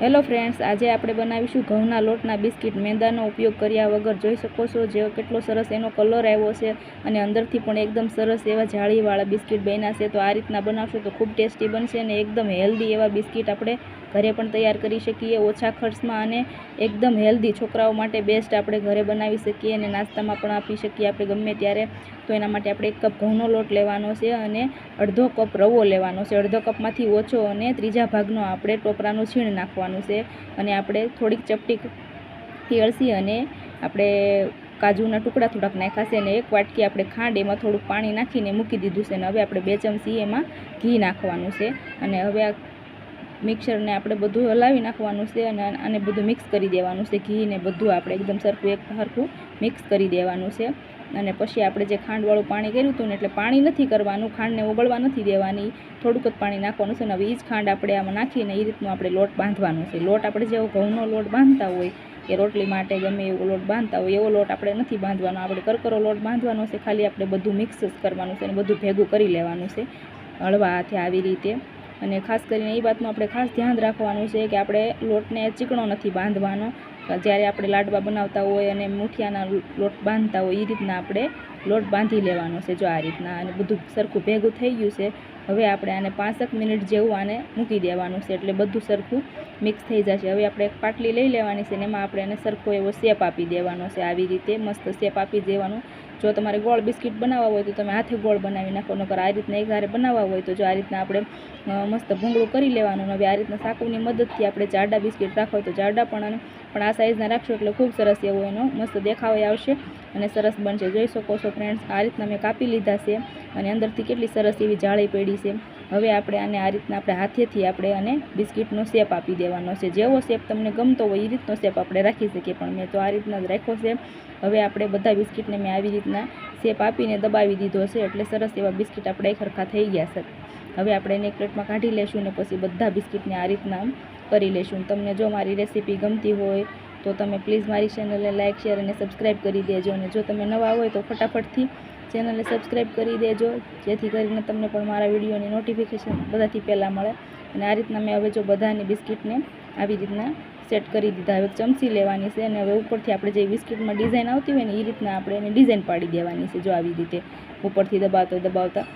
Hello friends, આજે આપણે બનાવીશું ઘઉંના લોટના બિસ્કિટ. મેંદાનો ઉપયોગ કર્યા વગર જોઈ શકો છો જે કેટલો સરસ એનો કલર આવ્યો છે અને અંદરથી પણ એકદમ સરસ એવા જાળીવાળા બિસ્કિટ બન્યા છે. તો આ રીતના બનાવશો તો ખૂબ ટેસ્ટી બનશે અને એકદમ હેલ્ધી એવા બિસ્કિટ આપણે ઘરે પણ તૈયાર કરી શકીએ ઓછા ખર્ચમાં અને એકદમ હેલ્ધી છોકરાઓ માટે બેસ્ટ આપણે ઘરે બનાવી શકીએ અને નાસ્તામાં પણ આપી શકીએ આપણે ગમે ત્યારે. તો એના માટે આપણે એક કપ ઘઉંનો લોટ લેવાનો છે અને અડધો કપ રવો લેવાનો છે. અડધો કપમાંથી ઓછો અને ત્રીજા ભાગનો આપણે ટોપરાનું છીણ નાખવાનું છે. અને આપણે થોડીક ચપટી અળસી અને આપણે કાજુના ટુકડા થોડાક નાખ્યા છે અને એક વાટકી આપણે ખાંડ, એમાં થોડુંક પાણી નાખીને મૂકી દીધું છે. અને હવે આપણે બે ચમચી એમાં ઘી નાખવાનું છે. અને હવે આ મિક્સરને આપણે બધું હલાવી નાખવાનું છે અને આને બધું મિક્સ કરી દેવાનું છે. ઘી ને બધું આપણે એકદમ સરખું, એક સરખું મિક્સ કરી દેવાનું છે. અને પછી આપણે જે ખાંડવાળું પાણી કર્યું હતું ને એટલે પાણી નથી કરવાનું, ખાંડને ઓગળવા નથી દેવાની, થોડુંક જ પાણી નાખવાનું છે અને હવે એ જ ખાંડ આપણે આમાં નાખીને એ રીતનું આપણે લોટ બાંધવાનો છે. લોટ આપણે જેવો ઘઉંનો લોટ બાંધતા હોય કે રોટલી માટે ગમે એવો લોટ બાંધતા હોય એવો લોટ આપણે નથી બાંધવાનો. આપણે કરકરો લોટ બાંધવાનો છે, ખાલી આપણે બધું મિક્સ જ કરવાનું છે અને બધું ભેગું કરી લેવાનું છે, હળવા હાથે આવી રીતે. અને ખાસ કરીને એ વાતનું આપણે ખાસ ધ્યાન રાખવાનું છે કે આપણે લોટને ચીકણો નથી બાંધવાનો. જ્યારે આપણે લાડવા બનાવતા હોય અને મુઠિયાના લોટ બાંધતા હોય એ રીતના આપણે લોટ બાંધી લેવાનો છે જો આ રીતના. અને બધું સરખું ભેગું થઈ ગયું છે. હવે આપણે આને પાંસઠ મિનિટ જેવું આને મૂકી દેવાનું છે એટલે બધું સરખું મિક્સ થઈ જશે. હવે આપણે એક પાટલી લઈ લેવાની છે અને એમાં આપણે એને સરખો એવો શેપ આપી દેવાનો છે. આવી રીતે મસ્ત શેપ આપી દેવાનો. જો તમારે ગોળ બિસ્કિટ બનાવવા હોય તો તમે હાથે ગોળ બનાવી નાખો, નકર આ રીતના એક હારે બનાવવા હોય તો જો આ રીતના આપણે મસ્ત ભૂંગળું કરી લેવાનું હવે આ રીતના સાકુની મદદથી આપણે જાડા બિસ્કિટ હોય તો જાડા પણ પણ આ સાઇઝના રાખશો એટલે ખૂબ સરસ એવો એનો મસ્ત દેખાવ આવશે અને સરસ બનશે. જોઈ શકો છો ફ્રેન્ડ્સ આ રીતના મેં કાપી લીધા છે અને અંદરથી કેટલી સરસ એવી જાળી પડી છે. હવે આપણે આને આ રીતના આપણે હાથેથી આપણે આને બિસ્કિટનો શેપ આપી દેવાનો છે. જેવો શેપ તમને ગમતો હોય એ રીતનો શેપ આપણે રાખી શકીએ, પણ મેં તો આ રીતના જ રાખ્યો છે. હવે આપણે બધા બિસ્કિટને મેં આવી રીતના શેપ આપીને દબાવી દીધો છે, એટલે સરસ એવા બિસ્કિટ આપણે ખરખા થઈ ગયા છે. હવે આપણે એને એક પ્લેટમાં કાઢી લેશું અને પછી બધા બિસ્કિટને આ રીતના કરી લેશું. તમને જો મારી રેસીપી ગમતી હોય તો તમે પ્લીઝ મારી ચેનલને લાઇક શેર અને સબસ્ક્રાઈબ કરી દેજો. અને જો તમે નવા હોય તો ફટાફટથી ચેનલને સબસ્ક્રાઈબ કરી દેજો, જેથી કરીને તમને પણ મારા વિડીયોની નોટિફિકેશન બધાથી પહેલાં મળે. અને આ રીતના મેં હવે જો બધાની બિસ્કિટને આવી રીતના સેટ કરી દીધા. હવે ચમચી લેવાની છે અને હવે ઉપરથી આપણે જે બિસ્કિટમાં ડિઝાઇન આવતી હોય ને એ રીતના આપણે એને ડિઝાઇન પાડી દેવાની છે, જો આવી રીતે ઉપરથી દબાવતા દબાવતા.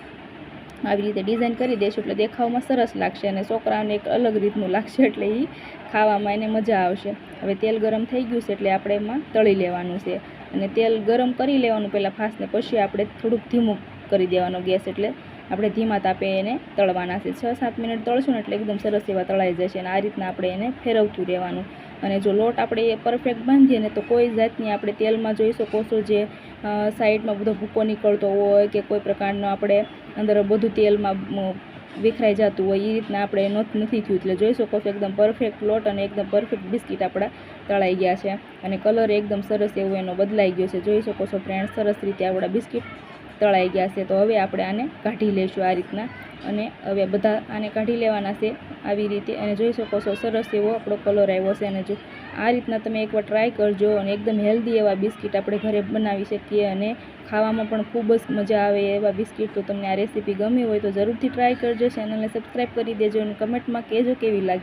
આવી રીતે ડિઝાઇન કરી દઈશું એટલે દેખાવમાં સરસ લાગશે અને છોકરાઓને એક અલગ રીતનું લાગશે એટલે એ ખાવામાં એને મજા આવશે. હવે તેલ ગરમ થઈ ગયું છે એટલે આપણે એમાં તળી લેવાનું છે. અને તેલ ગરમ કરી લેવાનું પહેલાં ફાસ્ટને પછી આપણે થોડુંક ધીમું કરી દેવાનો ગેસ એટલે આપણે ધીમા તાપે એને તળવાના છે. છ, સાત મિનિટ તળશું ને એટલે એકદમ સરસ એવા તળાઈ જશે અને આ રીતના આપણે એને ફેરવતું રહેવાનું. અને જો લોટ આપણે એ પરફેક્ટ બાંધીએ ને તો કોઈ જાતની આપણે તેલમાં જોઈ શકો છો જે સાઈડમાં બધો ભૂકો નીકળતો હોય કે કોઈ પ્રકારનો આપણે અંદર બધું તેલમાં વિખરાઈ જતું હોય, એ રીતના આપણે નથી થયું. એટલે જોઈ શકો છો એકદમ પરફેક્ટ લોટ અને એકદમ પરફેક્ટ બિસ્કિટ આપણા તળાઈ ગયા છે. અને કલર એકદમ સરસ એવો એનો બદલાઈ ગયો છે. જોઈ શકો છો ફ્રેન્ડ સરસ રીતે આપણા બિસ્કિટ તળાઈ ગયા છે, તો હવે આપણે આને કાઢી લઈશું આ રીતના. અને હવે બધા આને કાઢી લેવાના છે આવી રીતે. અને જોઈ શકો છો, સરસ એવો આપણો કલર આવ્યો છે. અને જો આ રીતના તમે એકવાર ટ્રાય કરજો અને એકદમ હેલ્ધી એવા બિસ્કિટ આપણે ઘરે બનાવી શકીએ અને ખાવામાં પણ ખૂબ જ મજા આવે એવા બિસ્કિટ. તો તમને આ રેસીપી ગમી હોય તો જરૂરથી ટ્રાય કરજો. ચેનલને સબસ્ક્રાઈબ કરી દેજો અને કમેન્ટમાં કહેજો કેવી લાગી.